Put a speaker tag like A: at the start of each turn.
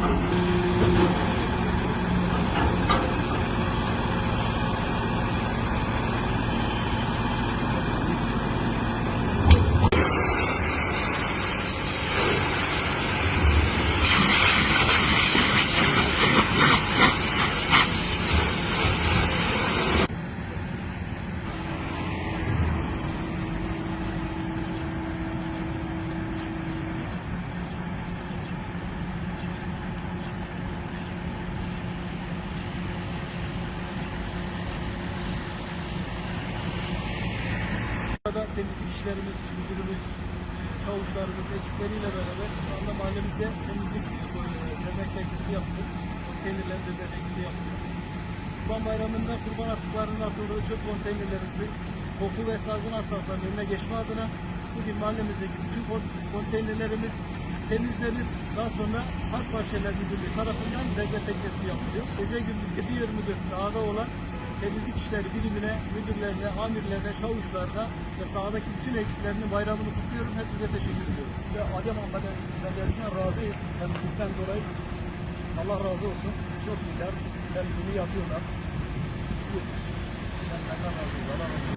A: Thank you. Burada temizlik işlerimiz, müdürümüz, çavuşlarımız, ekipleriyle beraber şu anda mahallemizde temizlik e, dezenfektisi yaptık. Konteynerlerin dezenfektisi yaptık. Kurban Bayramı'nda kurban atıklarının atıldığı çöp konteynerlerimizin koku ve salgın hastalıklarının önüne geçme adına bugün mahallemizdeki bütün kon- konteynerlerimiz temizlenip daha sonra Halk Bahçeler Müdürlüğü tarafından dezenfektesi yapılıyor. Gece gündüz 7-24 sahada olan temizlik işleri birimine, müdürlerine, amirlerine, çavuşlarına ve sahadaki bütün ekiplerinin bayramını kutluyorum. Hepinize teşekkür ediyorum.
B: Ve Adıyaman Belediyesi- Belediyesi'ne razıyız temizlikten dolayı. Allah razı olsun. Çok iyiler. Temizliğini yapıyorlar. Gidiyoruz. Kendilerine razıyız. Allah razı olsun.